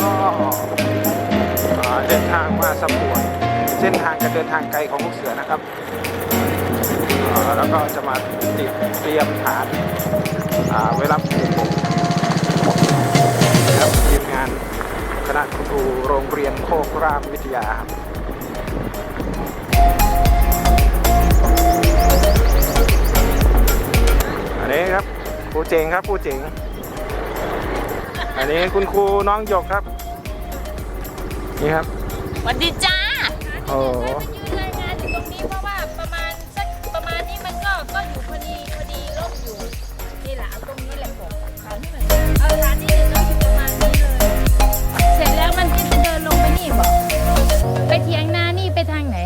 ก็เดินทางมาสำรวจเส้นทางการเดินทางไกลของลูกเสือนะครับ แล้วก็จะมาติดเตรียมฐานาไว้รับผู้ปกครับทีมงานคณะครูโรงเรียนโคกรามวิทยาครับอันนี้ครับครูเจ๋งครับครูเจ๋ง อันนี้คุณครูน้องหยกครับ นี่ครับสวัสดีจ้าโอ้โหยืนรายงานอยู่ตรงนี้เพราะว่าประมาณสักประมาณนี้มันก็ก็อยู่พอดีพอดีร่มอยู่นี่แหละเอาตรงนี้แหละผมฐานที่หนึ่งเอาฐานที่หนึ่งก็อยู่ประมาณนี้เลยเสร็จแล้วมันก็จะเดินลงไปนี่บอกไปเถียงนานี่ไปทางไหน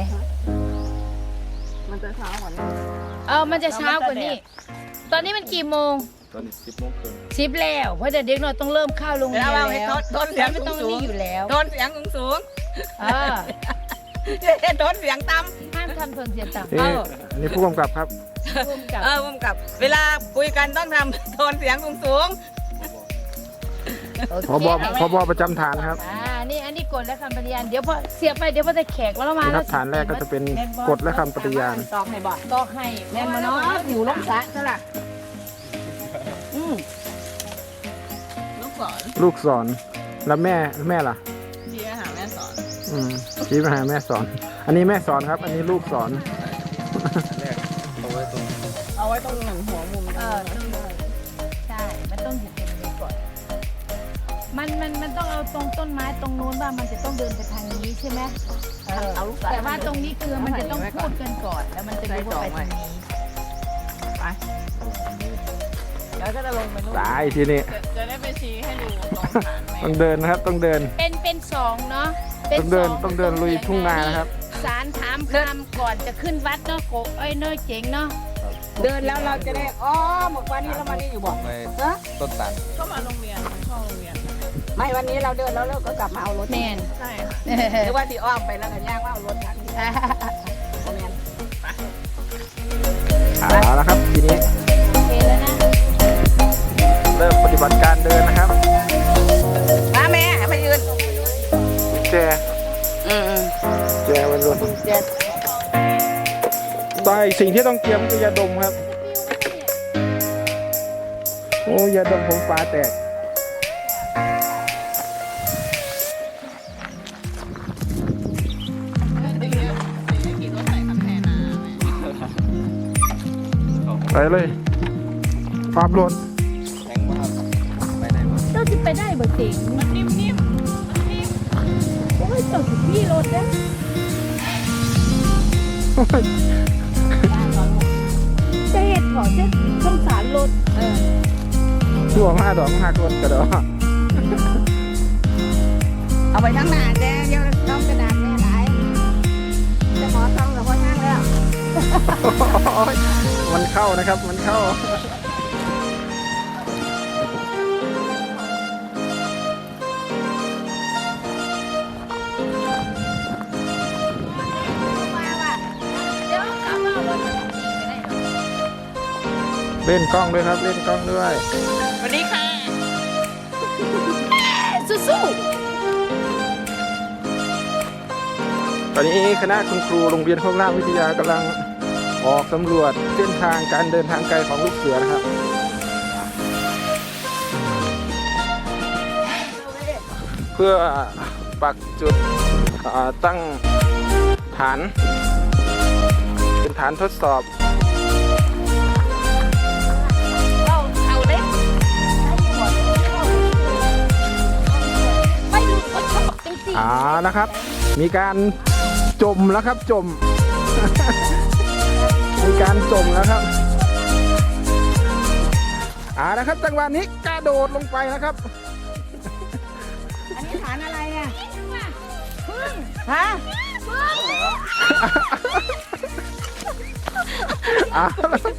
มันจะเช้ากว่านี้เออมันจะเช้ากว่านี้ ตอนนี้มันกี่โมงต อนนี้สิบโมงครึ่งสิบแล้วเพราะเดี๋ยวเด็กน้อยต้องเริ่มเข้าโรงเรียนแล้วแล้เอาให้วโทษเสียงไม่ต้องสูนี่งอยู่แล้วโทนเสียงสูงเออๆโทนเสียงต่ห้ามทำโทนเสียงต่ำนี่เอ้าอันนี้ผู้กำกับครับร่วมกับำเออพุ่มกับ เวลาคุยกันต้องทำโทนเสียงสูงโอเคพบพบประจำฐานครับอ่านี่อันนี้กฎและคำปฏิญาณเดี๋ยวพอเสียบไปเดี๋ยวพอจะแขกแล้วมานี่คแล้รัวบฐานแรกก็จะเป็นกฎและคำปฏิญาณๆตอกให้บอกก็ให้แม่นมาเนาะอยู่ลงสระซะล่ะอืม ลูกสอนลูกสอน แล้วแม่แม่ล่ะเชียร์หาแม่สอนอืมชี้มาหาแม่สอน อันนี้แม่สอนครับ อันนี้ลูกสอนเอาไว้ตรงหนึ่งหัวมุมเออต้องเลยใช่ มันต้องอยู่ตรงนี้ก่อน มันมันมันต้องเอาตรงต้นไม้ตรงนู้นว่ามันจะต้องเดินไปทางนี้ใช่ไหมเออเอาลูกสาวแต่ว่าตรงนี้คือมันจะต้องพูดกันก่อน แล้วมันจะรู้ว่าไปทางนี้ไป แล้วก็จะลงไปนู่นตายทีนี้จะได้ไปชี้ให้ดูตรงฐานไหมต้องเดินนะครับ ต้องเดิน เป็นเป็นสองเนาะป็ต้องเดินสต้องเดินลุยทุ่งนานะครับ สารถามคำก่อนจะขึ้นวัดเนาะโกเอ้ยเน้อยเจ๋งเนาะเดินแล้วเราจะได้อ๋อหมดวันนี้เรามานี่อยู่บอกไปเออต้นตาลก็มาโรงเรียนเข้าโรงเรียนไม่วันนี้เราเดินแล้วเราก็กลับมาเอารถแมนใช่ค่ะหรือว่าที่อ้อมไปแล้วกันย่างว่าเอารถทันทีโรงเรียนเอาละครับทีนี้ เริ่มปฏิบัติการเดินนะครับมาแม่ไปยืนแจอืมแจวันรถเจ็ดได้สิ่งที่ต้องเตรียมคือยาดมครับ โอ้ยาดมผมฟ้าแตกไปเลยฟาบรถ ไปได้บ่เจ๋งมันนิ่มๆมันนิ่มโอ้ยเจ้าสิพี่รถเด้จะเห็ดขอเจ้าสงสารรถเออชั่วมาดอกหักรถกระดอกเอาไปทั้งหน้าแดงเดี๋ยวต้องกระดาษแม่หลายจะหมอต้องหรือว่าห้างแล้วโอ้ยมันเข้านะครับ มันเข้ามา เล่นกล้องด้วยครับเล่นกล้องด้วย สวัสดีค่ะ สู้ตอนนี้คณะคุณครูโรงเรียนโคกรามวิทยากำลังออกสำรวจเส้นทางการเดินทางไกลของลูกเสือนะครับ เพื่อปักจุดอ่าตั้งฐาน เป็นฐานทดสอบ นะครับ มีการจมแล้วครับจม มีการจมแล้วครับอ่านะครับจังหวะนี้กระโดดลงไปนะครับ อันนี้ฐานอะไรอะฮะเอาละครับ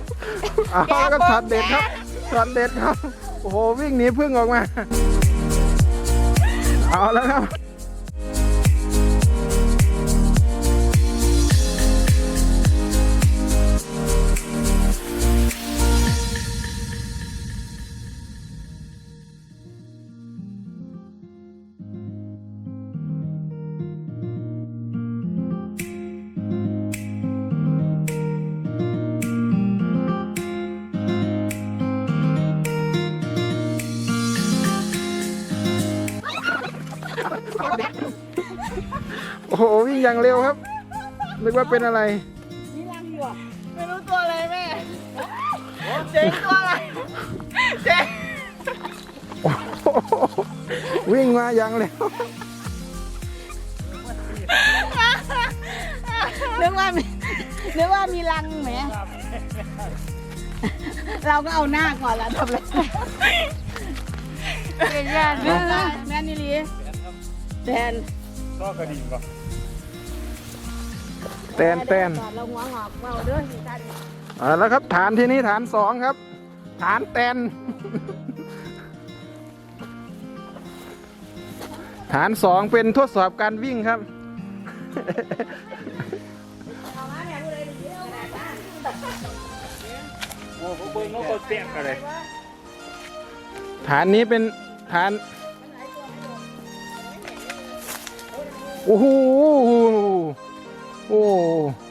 เอาแล้วก็ช็อตเด็ดครับช็อตเด็ดครับ โอ้โหวิ่งหนีพึ่งออกมา เอาแล้วครับ อย่างเร็วครับ นึกว่าเป็นอะไร นี่รังอยู่อะไม่รู้ตัวอะไรแม่เจ๊งตัวอะไรเจ๊วิ่งมาอย่างเร็วนึกว่ามีนึกว่ามีรังแหม เราก็เอาหน้าก่อนละทำอะไรเป็นญาติเนื้อแม่นี่ลีแทนก็กระดิ่งป่ะ แตนแตนเราหัวงอกเบาเด้อสิท่านเอาแล้วครับ ฐานที่นี้ฐานสองครับ ฐานแตน ฐานสองเป็นทดสอบการวิ่งครับโอ้โหเบิ้งนกก็เตี้ยกันเลยฐานนี้เป็นฐาน โอ้โห โอ้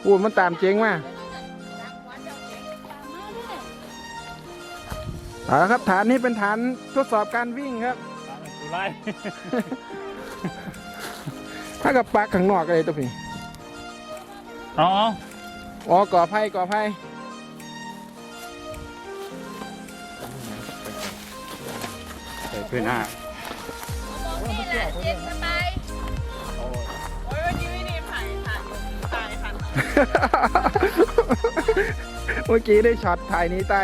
โหมันตามเจ๊งมากเอาละครับฐานนี้เป็นฐานทดสอบการวิ่งครับสุไล่ถ้ากับปลักข้างนอกเลยตัวพี่อ๋ออ๋อก่อไผ่ก่อไผ่ใส่พื้นหน้านี่แหละเย็นสบาย เมื่อกี้ได้ช็อตถ่ายนี้ใต้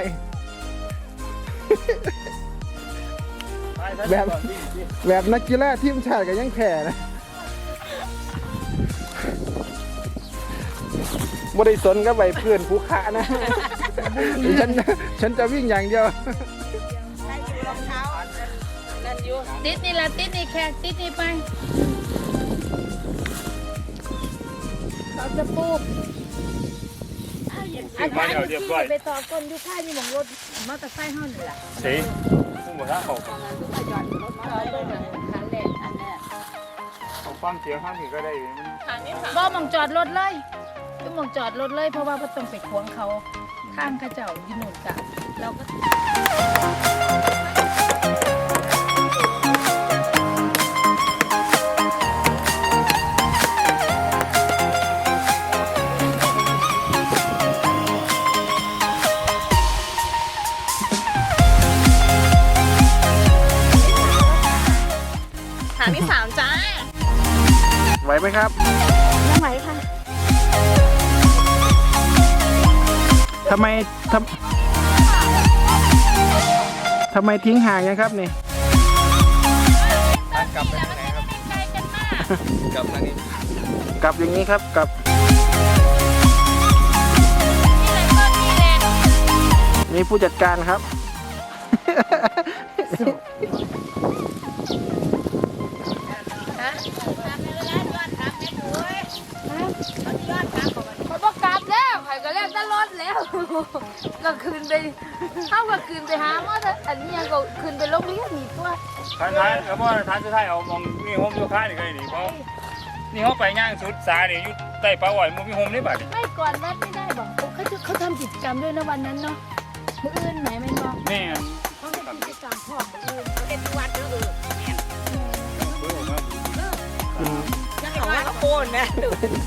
แบบแบบนักกีฬาทีมชาติก็ยังแพ้นะบ่ได้สนกับใบเพื่อนผู้ขานะ ฉันฉันจะวิ่งอย่างเดียวติดนี่ละติดนี่แขกติดนี่ไป เราจะปลูกอาจารย์ที่ไปต่อก้นดูค่ายมีหมองรถมอเตอร์ไซค์เฮานี่ล่ะสีพุ่งมาข้างเขาคันแรกอันเนี้ยเขาฟังเสียงข้างถึงก็ได้มันบ่หมองจอดรถเลยบ่หมองจอดรถเลยเพราะว่าบ่ต้องไปขวางเขาข้างเขาเจ้าอยู่นู่นกะเราก็ ทำไมทำทำไมทิ้งห่างยังครับนี่กลับไปทางไหนครับไกลกันมากกลับทางนี้กลับอย่างนี้ครับกลับนี่แหละต้นนี่แหละนี่ผู้จัดการครับ ฮะ รก็เรียกตลอดแล้ว ก็คืนไปเท่ากับคืนไปหาหมอแต่อันนี้ยังก็คืนไปโรงเรียนนี่ตัวท้ายท้ายแล้วพอท้ายสุดท้ายเอามองนี่โฮมอยู่ข้างนี่ก็นี่เพราะนี่เขาไปย่างสุดสาเนี่ยอยู่ใต้ปลาไหวมันมีโฮมได้บัดไม่ก่อนวัดไม่ได้บอกเขาจะเขาทำกิจกรรมด้วยนะวันนั้นเนาะมืออื่นไหนไม่ นนะ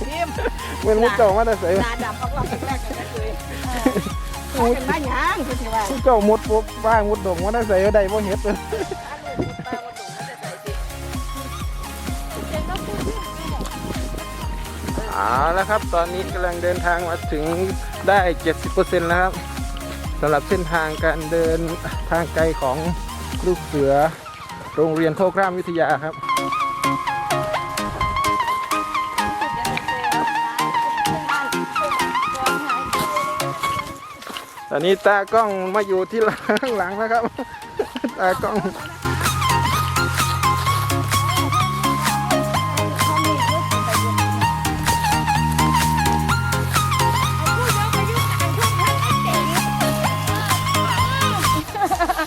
ทีมเมื่อมุดเจ้ามาแต่ใส่ตาดำออกรอบแรกกันเลยเขาเป็นบ้านยางคือที่ว่ามุดเจ้ามุดปุ๊บว่างมุดดงมาแต่ใส่ได้บ่เห็ดเลยเจ๊ก็พูดด้วยไม่บอกเอาแล้วครับ ตอนนี้กำลังเดินทางมาถึงได้ 70%แล้วครับสำหรับเส้นทางการเดินทางไกลของลูกเสือ โรงเรียนโคกรามวิทยาครับ อนนี้ตากล้องมาอยู่ที่หลังข้างหลังแล้วครับ ตากล้อง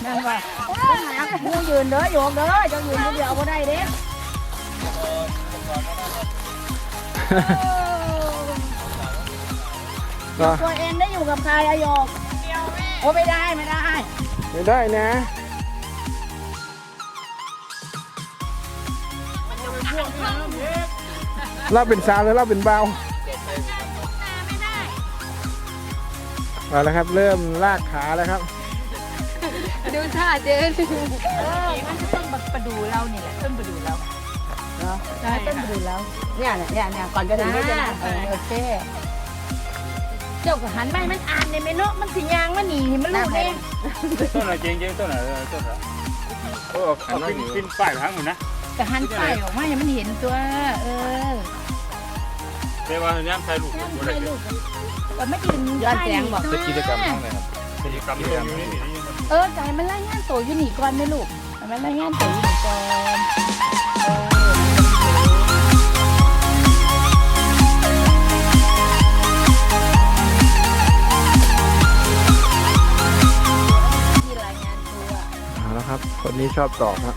นั่นว่ามูยืนเด้อโยมเด้อจะยืนคนเดียวบ่ได้เด้ตัวเองได้อยู่กับใครอะโยม โอ้ไม่ได้ไม่ได้ ไม่ได้นะเขายข้าวหมูเราเป็นสาวหรือเราเป็นเบาวไม่ได้เอาละครับ เริ่มลากขาแล้วครับ ดูท่าเดินเออมันจะต้นบักประดูเราเนี่ยแหละต้นประดูเราเนาะใช่ต้นประดูเราเนี่ยเนี่ยเนี่ยเนี่ยก่อนจะถึงนี่จะนะเออโอเค เจ้าก็หันไปมันอ่านในเมนูมันสิยางมันหนีมันรู้เองต้นอะไรเจ๊งเจ๊งต้นอะไรต้นอะไรเออเอาขึ้นขึ้นป้ายทางหมดนะก็หันไปออกมาให้มันเห็นตัว เออแต่ว่าเนี่ยใส่ลูกแค่บ่ได้ถ่ายรูปก็ไม่ยืนย้อนแสงบอกกิจกรรมห้องไหนครับกิจกรรมอยู่นี่นี่เออใจมันรายงานตัวอยู่นี่ก่อนไหมลูกให้มันรายงานตัวอยู่นี่ก่อน ครับ คนนี้ชอบตอบครับ